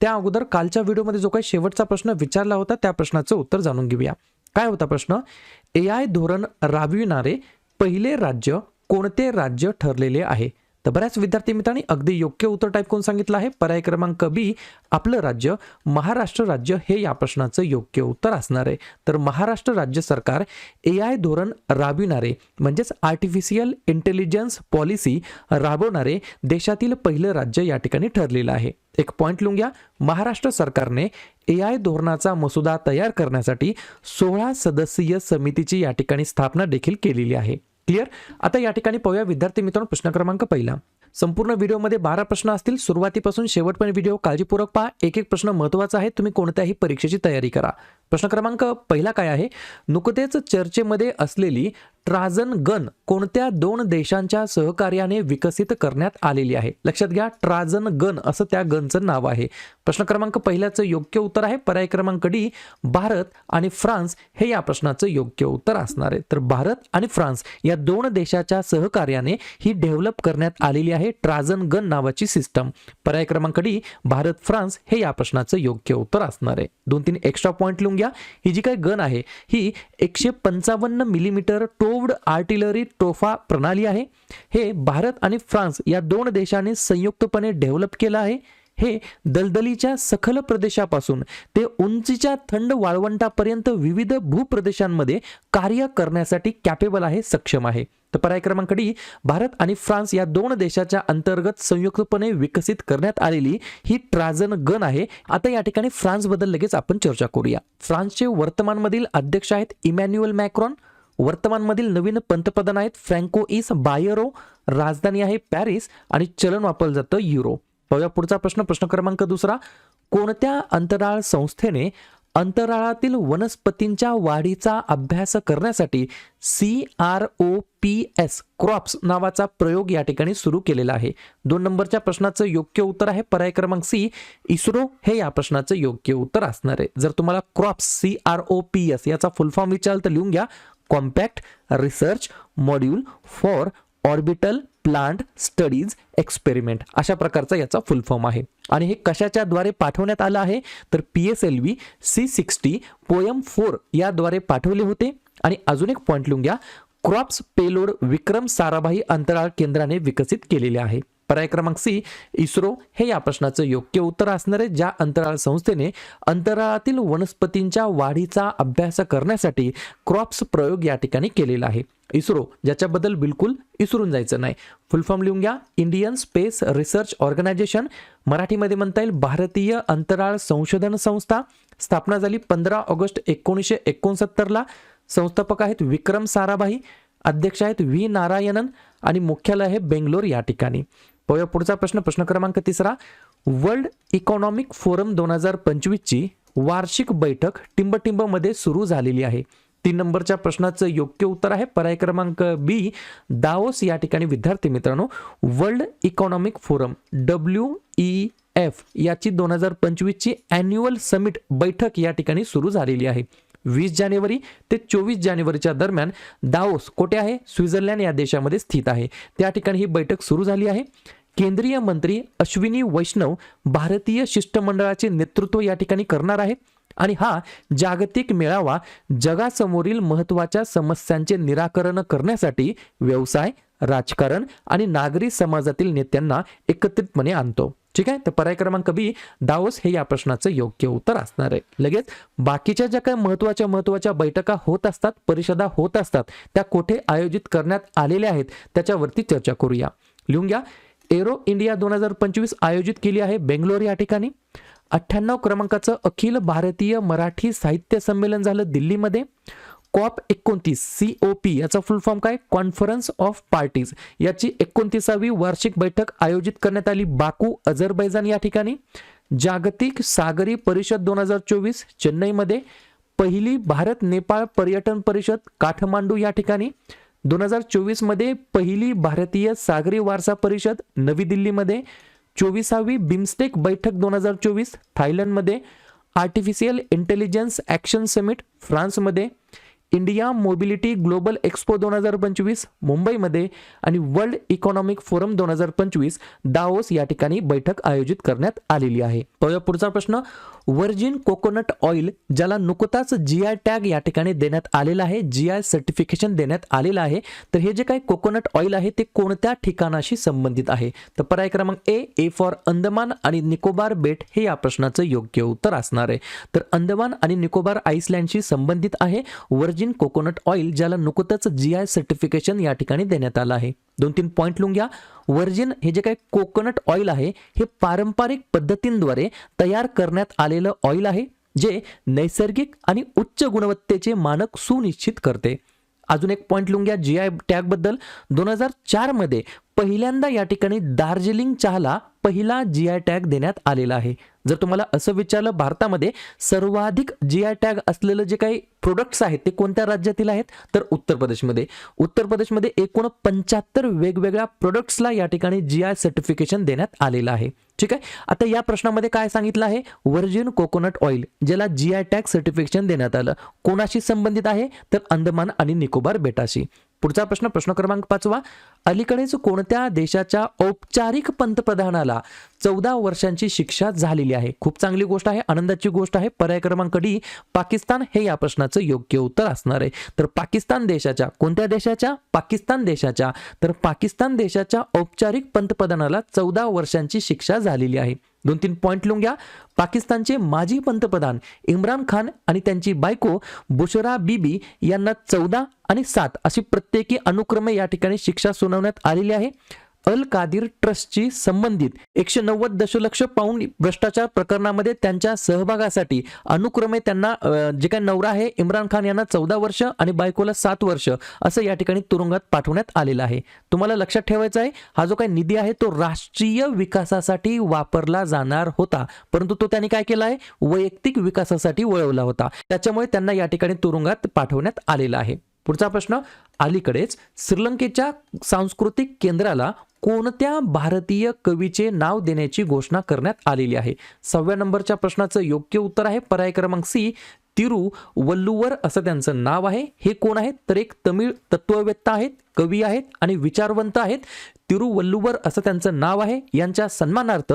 त्या अगोदर कालच्या व्हिडिओमध्ये जो काही शेवटचा प्रश्न विचारला होता त्या प्रश्नाचं उत्तर जाणून घेऊया. काय होता प्रश्न? ए आय धोरण राबविणारे पहिले राज्य कोणते राज्य ठरलेले आहे? तर बऱ्याच विद्यार्थी मित्रांनी अगदी योग्य उत्तर टाईप करून सांगितलं आहे. पर्याय क्रमांक बी आपलं राज्य महाराष्ट्र राज्य हे या प्रश्नाचं योग्य उत्तर असणार आहे. तर महाराष्ट्र राज्य सरकार ए आय धोरण राबविणारे म्हणजेच आर्टिफिशियल इंटेलिजन्स पॉलिसी राबवणारे देशातील पहिलं राज्य या ठिकाणी ठरलेलं आहे. एक पॉईंट लिहून घ्या. महाराष्ट्र सरकारने ए आय धोरणाचा मसुदा तयार करण्यासाठी सोळा सदस्यीय समितीची या ठिकाणी स्थापना देखील केलेली आहे. क्लिअर? आता या ठिकाणी पाहूया विद्यार्थी मित्रांनो प्रश्न क्रमांक पहिला. संपूर्ण व्हिडिओमध्ये बारा प्रश्न असतील. सुरुवातीपासून शेवटपर्यंत व्हिडिओ काळजीपूर्वक पहा. एक एक प्रश्न महत्त्वाचा आहे. तुम्ही कोणत्याही परीक्षेची तयारी करा. प्रश्न क्रमांक पहिला काय आहे? नुकतेच चर्चेमध्ये असलेली ट्राझन गन कोणत्या दोन देशांच्या सहकार्याने विकसित करण्यात आलेली आहे? लक्षात घ्या ट्राझन गन असं त्या गनचं नाव आहे. प्रश्न क्रमांक पहिल्याचं योग्य उत्तर आहे पर्याय क्रमांक डी भारत आणि फ्रान्स हे या प्रश्नाचं योग्य उत्तर असणार आहे. तर भारत आणि फ्रान्स या दोन देशाच्या सहकार्याने ही डेव्हलप करण्यात आलेली आहे ट्राझन गन नावाची सिस्टम. पर्याय क्रमांक डी भारत फ्रान्स हे या प्रश्नाचं योग्य उत्तर असणार आहे. दोन तीन एक्स्ट्रा पॉईंट लिहून घ्या. ही जी काही गन आहे ही एकशे पंचावन्न मिलीमीटर टोव्ड आर्टिलरी ट्रोफा प्रणाली आहे. हे भारत आणि फ्रान्स या दोन देशांनी संयुक्तपणे डेव्हलप केलं आहे. हे दलदलीच्या सखल प्रदेशापासून ते उंचीच्या थंड वाळवंटापर्यंत विविध भूप्रदेशांमध्ये कार्य करण्यासाठी कॅपेबल आहे सक्षम आहे. तर पर्याय क्रमांक डी भारत आणि फ्रान्स या दोन देशाच्या अंतर्गत संयुक्तपणे विकसित करण्यात आलेली ही ट्राझन गन आहे. आता या ठिकाणी फ्रान्सबद्दल लगेच आपण चर्चा करूया. फ्रान्सचे वर्तमानमधील अध्यक्ष आहेत इमॅन्युअल मॅक्रॉन. वर्तमानमधील नवीन पंतप्रधान आहेत फ्रँको इस बायरो. राजधानी आहे पॅरिस आणि चलन वापरलं जातं युरो. पाहूया पुढचा प्रश्न प्रश्न क्रमांक दुसरा. कोणत्या अंतराळ संस्थेने अंतराळातील वनस्पतींच्या वाढीचा अभ्यास करण्यासाठी C R O P S crops नावाचा प्रयोग या ठिकाणी सुरू केलेला आहे? दोन नंबरच्या प्रश्नाचं योग्य उत्तर आहे पर्याय क्रमांक सी. इस्रो हे या प्रश्नाचं योग्य उत्तर असणार आहे. जर तुम्हाला crops C R O P S याचा फुल फॉर्म विचारल तर लिहून घ्या. Compact research module for orbital plant studies experiment अशा प्रकारचा याचा फुल फॉर्म आहे. आणि हे कशाच्या द्वारे पाठवण्यात आलं आहे? तर P S L V C sixty POEM four याद्वारे पाठवले होते. आणि अजून एक पॉईंट लिहून घ्या. क्रॉप्स पेलोड विक्रम साराभाई अंतराळ केंद्राने विकसित केलेले आहे. पर्याय क्रमांक सी इस्रो हे या प्रश्नाचं योग्य उत्तर असणार आहे ज्या अंतराळ संस्थेने अंतराळातील वनस्पतींच्या वाढीचा अभ्यास करण्यासाठी क्रॉप्स प्रयोग या ठिकाणी केलेला आहे. इस्रो ज्याच्याबद्दल बिलकुल इसरून जायचं नाही. फुल फॉर्म लिहून घ्या. इंडियन स्पेस रिसर्च ऑर्गनायझेशन मराठीमध्ये म्हणता येईल भारतीय अंतराळ संशोधन संस्था स्थापना झाली पंधरा ऑगस्ट एकोणीसशे एकोणसत्तरला. संस्थापक आहेत विक्रम साराभाई अध्यक्ष आहेत व्ही नारायणन आणि मुख्यालय आहे बेंगलोर या ठिकाणी. पाहूया पुढचा प्रश्न. प्रश्न क्रमांक तिसरा. वर्ल्ड इकॉनॉमिक फोरम दोन हजार पंचवीसची वार्षिक बैठक टिंबटिंबमध्ये सुरू झालेली आहे. तीन नंबरच्या प्रश्नाचं योग्य उत्तर आहे. पर्याय क्रमांक बी दाओस या ठिकाणी विद्यार्थी मित्रांनो world economic forum W E F याची दोन हजार पंचवीसची अॅन्युअल समिट बैठक या ठिकाणी सुरू झालेली आहे. वीस जानेवारी ते चोवीस जानेवारीच्या दरम्यान दाओस कोठे आहे? स्वित्झर्लंड या देशामध्ये स्थित आहे. त्या ठिकाणी ही बैठक सुरू झाली आहे. केंद्रीय मंत्री अश्विनी वैष्णव भारतीय शिष्टमंडळाचे नेतृत्व या ठिकाणी करणार आहेत. आणि हा जागतिक मेळावा जगासमोरील महत्त्वाच्या समस्यांचे निराकरण करण्यासाठी व्यवसाय राजकारण आणि नागरी समाजातील नेत्यांना एकत्रितपणे आणतो. ठीक आहे? तर पर्याय क्रमांक बी दाओस हे या प्रश्नाचं योग्य उत्तर असणार आहे. लगेच बाकीच्या ज्या काही महत्त्वाच्या महत्त्वाच्या बैठका होत असतात परिषदा होत असतात त्या कुठे आयोजित करण्यात आलेल्या आहेत त्याच्यावरती चर्चा करूया. लिहून घ्या. एरो इंडिया दोन हजार पंचवीस आयोजित केली आहे बेंगलोर या ठिकाणी. अठ्ठ्याण्णव क्रमांकाचं अखिल भारतीय मराठी साहित्य संमेलन झालं दिल्लीमध्ये. कॉप एकोणतीस सी ओ पी याचा फुल फॉर्म काय? कॉन्फरन्स ऑफ पार्टीज याची एकोणतीसावी वार्षिक बैठक आयोजित करण्यात आली बाकू अझरबैजान या ठिकाणी. जागतिक सागरी परिषद दोन हजार चोवीस चेन्नईमध्ये. पहिली भारत नेपाळ पर्यटन परिषद काठमांडू या ठिकाणी. दोन हजार चोवीसमध्ये पहिली भारतीय सागरी वारसा परिषद नवी दिल्लीमध्ये चोवीसावी बिमस्टेक बैठक दोन हजार चोवीस थायलंडमध्ये आर्टिफिशियल इंटेलिजन्स ॲक्शन समिट फ्रान्समध्ये इंडिया मोबिलिटी ग्लोबल एक्सपो दोन हजार पंचवीस मुंबईमध्ये आणि वर्ल्ड इकॉनॉमिक फोरम दोन हजार पंचवीस दाओस या ठिकाणी बैठक आयोजित करण्यात आलेली आहे. पाहूया पुढचा प्रश्न. व्हर्जिन कोकोनट ऑइल ज्याला नुकताच जी आय टॅग या ठिकाणी देण्यात आलेला आहे जी आय सर्टिफिकेशन देण्यात आलेलं आहे. तर हे जे काही कोकोनट ऑइल आहे ते कोणत्या ठिकाणाशी संबंधित आहे? तर पर्याय क्रमांक ए ए फॉर अंदमान आणि निकोबार बेट हे या प्रश्नाचं योग्य उत्तर असणार आहे. तर अंदमान आणि निकोबार आईसलँडशी संबंधित आहे व्हर्जिन कोकोनट ऑइल ज्याला नुकतंच जी आय सर्टिफिकेशन या ठिकाणी देण्यात आलं आहे. दोन तीन पॉईंट लिहून घ्या. व्हर्जिन हे जे काही कोकोनट ऑइल आहे हे पारंपरिक पद्धतींद्वारे तयार करण्यात आलेलं ऑइल आहे जे नैसर्गिक आणि उच्च गुणवत्तेचे मानक सुनिश्चित करते. अजून एक पॉईंट लिहून घ्या जी आय टॅगबद्दल दोन हजार चारमध्ये पहिल्यांदा या ठिकाणी दार्जिलिंग चहाला पहिला जी आय टॅग देण्यात आलेला आहे. जर तुम्हाला असं विचारलं भारतामध्ये सर्वाधिक जी आय टॅग असलेलं जे काही प्रोडक्ट्स आहेत ते कोणत्या राज्यातील आहेत? तर उत्तर प्रदेशमध्ये. उत्तर प्रदेशमध्ये एकूण पंच्याहत्तर वेगवेगळ्या प्रोडक्ट्सला या ठिकाणी जी आय सर्टिफिकेशन देण्यात आलेलं आहे. ठीक आहे? आता या प्रश्नामध्ये काय सांगितलं आहे? व्हर्जिन कोकोनट ऑइल ज्याला जी आय टॅग सर्टिफिकेशन देण्यात आलं. कोणाशी संबंधित आहे? तर अंदमान आणि निकोबार बेटाशी. पुढचा प्रश्न प्रश्न क्रमांक पाचवा. अलीकडेच कोणत्या देशाच्या औपचारिक पंतप्रधानाला चौदा वर्षांची शिक्षा झालेली आहे? खूप चांगली गोष्ट आहे आनंदाची गोष्ट आहे. पर्याय क्रमांक डी पाकिस्तान हे या प्रश्नाचं योग्य उत्तर असणार आहे. तर पाकिस्तान देशाच्या कोणत्या देशाच्या? पाकिस्तान देशाच्या. तर पाकिस्तान देशाच्या औपचारिक पंतप्रधानाला चौदा वर्षांची शिक्षा झालेली आहे. दोन तीन पॉईंट लिहून घ्या. पाकिस्तानचे माजी पंतप्रधान इम्रान खान आणि त्यांची बायको बुशरा बीबी यांना चौदा आणि सात अशी प्रत्येकी अनुक्रमे या ठिकाणी शिक्षा सुनावण्यात आलेली आहे. अल कादिर ट्रस्टची संबंधित एकशे नव्वद दशलक्ष पाऊंड भ्रष्टाचार प्रकरणामध्ये त्यांच्या सहभागासाठी अनुक्रमे त्यांना जे काही नवरा आहे इम्रान खान यांना चौदा वर्ष आणि बायकोला सात वर्ष असं या ठिकाणी तुरुंगात पाठवण्यात आलेलं आहे. तुम्हाला लक्षात ठेवायचं आहे हा जो काही निधी आहे तो राष्ट्रीय विकासासाठी वापरला जाणार होता. परंतु तो त्यांनी काय केला आहे? वैयक्तिक विकासासाठी वळवला होता. त्याच्यामुळे त्यांना या ठिकाणी तुरुंगात पाठवण्यात आलेला आहे. पुढचा प्रश्न अलीकडेच श्रीलंकेच्या सांस्कृतिक केंद्राला कोणत्या भारतीय कवीचे नाव देण्याची घोषणा करण्यात आलेली आहे? सहाव्या नंबरच्या प्रश्नाचं योग्य उत्तर आहे. पर्याय क्रमांक सी तिरू वल्लुवर असं त्यांचं नाव आहे. हे कोण आहेत? तर एक तमिळ तत्ववेत्ता आहेत कवी आहेत आणि विचारवंत आहेत. तिरुवल्लुवर असं त्यांचं नाव आहे. यांच्या सन्मानार्थ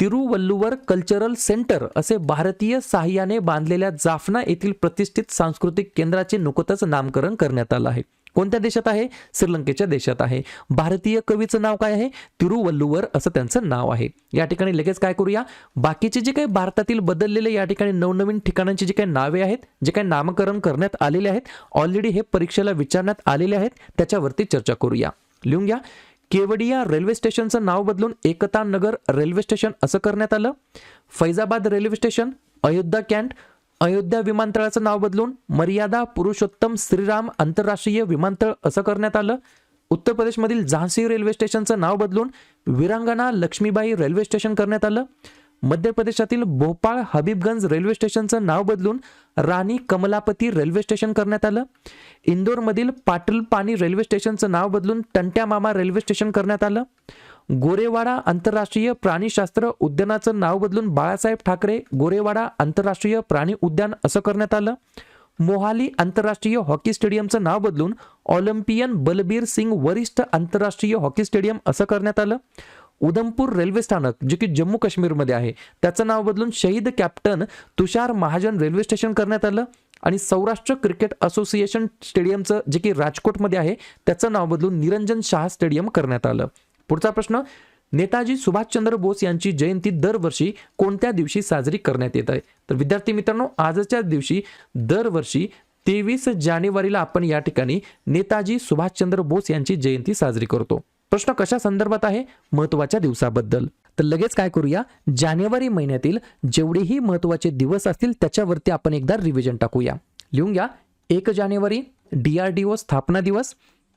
तिरुवल्लुवर कल्चरल सेंटर असे भारतीय साह्याने बांधलेल्या जाफना येथील प्रतिष्ठित सांस्कृतिक केंद्राचे नुकतंच नामकरण करण्यात आलं आहे. कोणत्या देशात आहे? श्रीलंकेच्या देशात आहे. भारतीय कवीचं नाव काय आहे? तिरुवल्लुवर असं त्यांचं नाव आहे. या ठिकाणी लगेच काय करूया? बाकीचे जे काही भारतातील बदललेले या ठिकाणी नवनवीन ठिकाणांची जी काही नावे आहेत जे काही नामकरण करण्यात आलेले आहेत ऑलरेडी हे परीक्षेला विचारण्यात आलेले आहेत त्याच्यावरती चर्चा करूया. लिहून घ्या. केवडिया रेल्वे स्टेशनचं नाव बदलून एकता नगर रेल्वे स्टेशन असं करण्यात आलं. Faizabad railway station Ayodhya cantt Ayodhya विमानतळाचं नाव बदलून मर्यादा पुरुषोत्तम श्रीराम आंतरराष्ट्रीय विमानतळ असं करण्यात आलं. उत्तर प्रदेशमधील झांसी रेल्वे स्टेशनचं नाव बदलून विरांगणा लक्ष्मीबाई रेल्वे स्टेशन करण्यात आलं. मध्य प्रदेशातील भोपाळ हबीबगंज रेल्वे स्टेशनचं नाव बदलून राणी कमलापती रेल्वे स्टेशन करण्यात आलं. इंदोरमधील पाटलपाणी रेल्वे स्टेशनचं नाव बदलून टंट्या मामा रेल्वे स्टेशन करण्यात आलं. गोरेवाडा आंतरराष्ट्रीय प्राणीशास्त्र उद्यानाचं नाव बदलून बाळासाहेब ठाकरे गोरेवाडा आंतरराष्ट्रीय प्राणी उद्यान असं करण्यात आलं. मोहाली आंतरराष्ट्रीय हॉकी स्टेडियमचं नाव बदलून ऑलिम्पियन बलबीर सिंग वरिष्ठ आंतरराष्ट्रीय हॉकी स्टेडियम असं करण्यात आलं. उधमपूर रेल्वे स्थानक जे की जम्मू काश्मीरमध्ये आहे त्याचं नाव बदलून Shaheed captain Tushar Mahajan railway station करण्यात आलं. आणि सौराष्ट्र क्रिकेट असोसिएशन स्टेडियमचं जे की राजकोटमध्ये आहे त्याचं नाव बदलून निरंजन शाह स्टेडियम करण्यात आलं. पुढचा प्रश्न नेताजी सुभाषचंद्र बोस यांची जयंती दरवर्षी कोणत्या दिवशी साजरी करण्यात येत आहे? तर विद्यार्थी मित्रांनो आजच्या दिवशी दरवर्षी तेवीस जानेवारीला आपण या ठिकाणी नेताजी सुभाषचंद्र बोस यांची जयंती साजरी करतो. प्रश्न कशा संदर्भात आहे? महत्त्वाच्या दिवसाबद्दल. तर लगेच काय करूया? जानेवारी महिन्यातील जेवढेही महत्त्वाचे दिवस असतील त्याच्यावरती आपण एकदा रिव्हिजन टाकूया. लिहून घ्या. एक जानेवारी डी आर डी ओ स्थापना दिवस.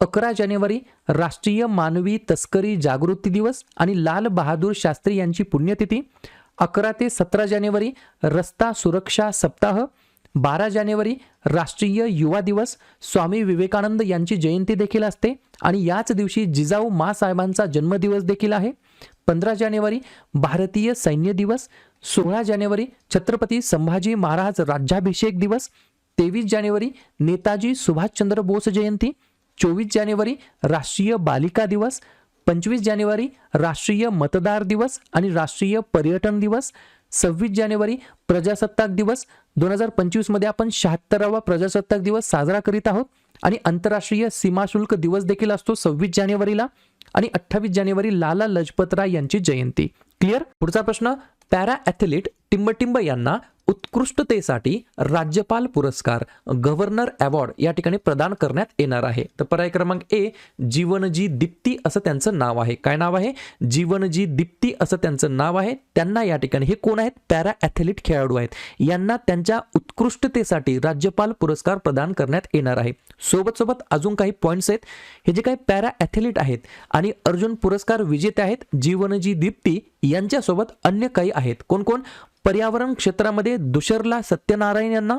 अकरा जानेवारी राष्ट्रीय मानवी तस्करी जागृती दिवस आणि लाल बहादूर शास्त्री यांची पुण्यतिथी अकरा ते सतरा जानेवारी रस्ता सुरक्षा सप्ताह बारा जानेवारी राष्ट्रीय युवा दिवस स्वामी विवेकानंद यांची जयंती देखील असते आणि याच दिवशी जिजाऊ मासाहेबांचा जन्मदिवस देखील आहे. पंधरा जानेवारी भारतीय सैन्य दिवस सोळा जानेवारी छत्रपती संभाजी महाराज राज्याभिषेक दिवस तेवीस जानेवारी नेताजी सुभाषचंद्र बोस जयंती चोवीस जानेवारी राष्ट्रीय बालिका दिवस पंचवीस जानेवारी राष्ट्रीय मतदार दिवस आणि राष्ट्रीय पर्यटन दिवस सव्वीस जानेवारी प्रजासत्ताक दिवस. दोन हजार पंचवीसमध्ये आपण शहात्तरावा प्रजासत्ताक दिवस साजरा करीत आहोत आणि आंतरराष्ट्रीय सीमाशुल्क दिवस देखील असतो सव्वीस जानेवारीला आणि अठ्ठावीस जानेवारी लाला लजपतराय यांची जयंती. क्लिअर पुढचा प्रश्न पॅरा ॲथलीट टिंबटिंब यांना उत्कृष्टतेसाठी राज्यपाल पुरस्कार गव्हर्नर अवॉर्ड या ठिकाणी प्रदान करण्यात येणार आहे. तर पर्याय क्रमांक ए जीवनजी दीप्ती असं त्यांचं नाव आहे. काय नाव आहे? जीवनजी दीप्ती असं त्यांचं नाव आहे. त्यांना या ठिकाणी हे कोण आहेत? पॅरा ॲथलीट खेळाडू आहेत. यांना त्यांच्या उत्कृष्टतेसाठी राज्यपाल पुरस्कार प्रदान करण्यात येणार आहे. सोबत सोबत अजून काही पॉईंट्स आहेत. हे जे काही पॅरा ॲथलीट आहेत आणि अर्जुन पुरस्कार विजेते आहेत जीवनजी दीप्ती यांच्यासोबत अन्य काही आहेत. कोण कोण? पर्यावरण क्षेत्रामध्ये दुशरला सत्यनारायण यांना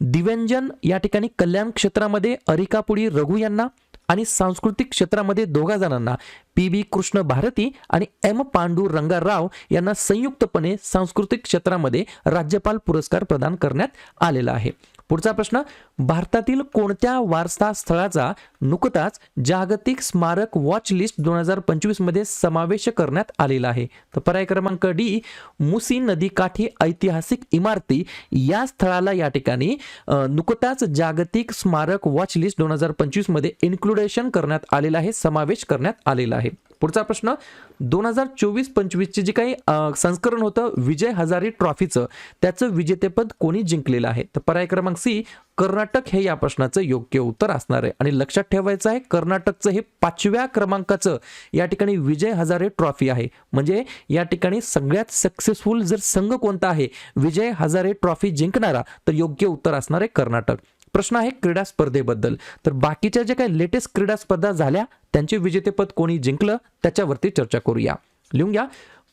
दिव्यंजन या ठिकाणी कल्याण क्षेत्रामध्ये अरिकापुडी रघु यांना आणि सांस्कृतिक क्षेत्रामध्ये दोघा जणांना पी बी कृष्ण भारती आणि एम पांडू रंगाराव यांना संयुक्तपणे सांस्कृतिक क्षेत्रामध्ये राज्यपाल पुरस्कार प्रदान करण्यात आलेला आहे. पुढचा प्रश्न भारतातील कोणत्या वारसा स्थळाचा नुकताच जागतिक स्मारक वॉच लिस्ट दोन हजार पंचवीसमध्ये समावेश करण्यात आलेला आहे? तर पर्याय क्रमांक डी मुसी नदीकाठी ऐतिहासिक इमारती या स्थळाला या ठिकाणी नुकताच जागतिक स्मारक वॉच लिस्ट दोन हजार पंचवीसमध्ये इन्क्लुडेशन करण्यात आलेलं आहे समावेश करण्यात आलेला आहे. पुढचा प्रश्न दोन हजार चोवीस पंचवीसचे जे काही संस्करण होतं विजय हजारे ट्रॉफीचं त्याचं विजेतेपद कोणी जिंकलेलं आहे? तर पर्याय क्रमांक सी कर्नाटक हे या प्रश्नाचं योग्य उत्तर असणार आहे. आणि लक्षात ठेवायचं आहे कर्नाटकचं हे पाचव्या क्रमांकाचं या ठिकाणी विजय हजारे ट्रॉफी आहे. म्हणजे या ठिकाणी सगळ्यात सक्सेसफुल जर संघ कोणता आहे विजय हजारे ट्रॉफी जिंकणारा तर योग्य उत्तर असणार आहे कर्नाटक. प्रश्न आहे क्रीडा स्पर्धेबद्दल. तर बाकीच्या जे काही लेटेस्ट क्रीडा स्पर्धा झाल्या त्यांचे विजेतेपद कोणी जिंकलं त्याच्यावरती चर्चा करूया. लिहून घ्या.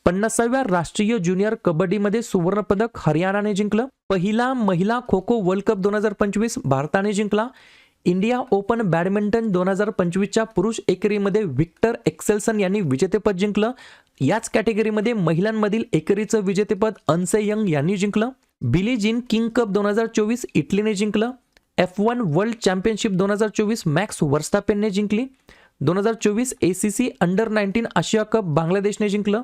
पन्नासाव्या राष्ट्रीय ज्युनियर कबड्डीमध्ये सुवर्णपदक हरियाणाने जिंकलं. पहिला महिला खो खो वर्ल्ड कप दोन हजार पंचवीस भारताने जिंकला. इंडिया ओपन बॅडमिंटन दोन हजार पंचवीसच्या पुरुष एकेरीमध्ये विक्टर एक्सेल्सन यांनी विजेतेपद जिंकलं. याच कॅटेगरीमध्ये महिलांमधील एकेरीचं विजेतेपद अनसे यंग यांनी जिंकलं. बिली जिन किंग कप दोन हजार चोवीस इटलीने जिंकलं. एफ वन वर्ल्ड चॅम्पियनशिप दोन हजार चोवीस मॅक्स वर्स्टापेनने जिंकली. दोन हजार चोवीस A C C under nineteen Asia cup बांगलादेशने जिंकलं.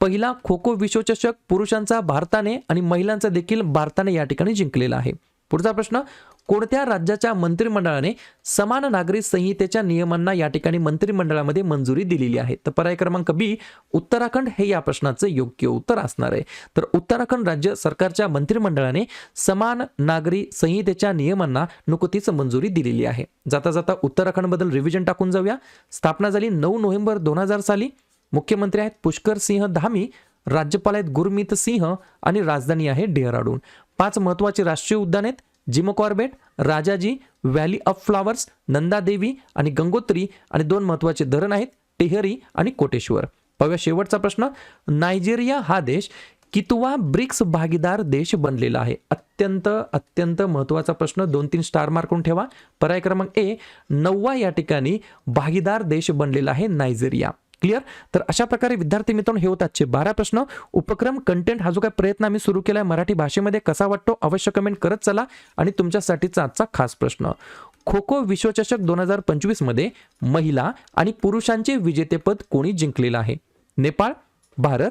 पहिला खो खो विश्वचषक पुरुषांचा भारताने आणि महिलांचा देखील भारताने या ठिकाणी जिंकलेला आहे. पुढचा प्रश्न कोणत्या राज्याच्या मंत्रिमंडळाने समान नागरी संहितेच्या नियमांना या ठिकाणी मंत्रिमंडळामध्ये मंजुरी दिलेली आहे? तर पर्याय क्रमांक बी उत्तराखंड हे या प्रश्नाचं योग्य उत्तर असणार आहे. तर उत्तराखंड राज्य सरकारच्या मंत्रिमंडळाने समान नागरी संहितेच्या नियमांना नुकतीच मंजुरी दिलेली आहे. जाता जाता उत्तराखंडबद्दल रिव्हिजन टाकून जाऊया. स्थापना झाली नऊ नोव्हेंबर दोन हजार साली. मुख्यमंत्री आहेत पुष्कर सिंह धामी राज्यपाल आहेत गुरमीत सिंह आणि राजधानी आहे डेहराडून. पाच महत्वाची राष्ट्रीय उद्यान आहेत. Jim Corbett Rajaji valley of flowers Nanda Devi आणि गंगोत्री आणि दोन महत्त्वाचे धरण आहेत टेहरी आणि कोटेश्वर. पाहूया शेवटचा प्रश्न. नायजेरिया हा देश कितवा ब्रिक्स भागीदार देश बनलेला आहे? अत्यंत अत्यंत महत्त्वाचा प्रश्न. दोन तीन स्टार मार्कून ठेवा. पर्याय क्रमांक ए नववा या ठिकाणी भागीदार देश बनलेला आहे नायजेरिया. क्लिअर तर अशा प्रकारे विद्यार्थी मित्रांनो हे होत आजचे बारा प्रश्न. उपक्रम कंटेंट हा जो काही प्रयत्न आम्ही सुरू केलाय मराठी भाषेमध्ये कसा वाटतो? अवश्य कमेंट करत चला. आणि तुमच्यासाठीचा आजचा खास प्रश्न. खो खो विश्वचषक दोन हजार पंचवीसमध्ये महिला आणि पुरुषांचे विजेतेपद कोणी जिंकलेलं आहे? नेपाळ भारत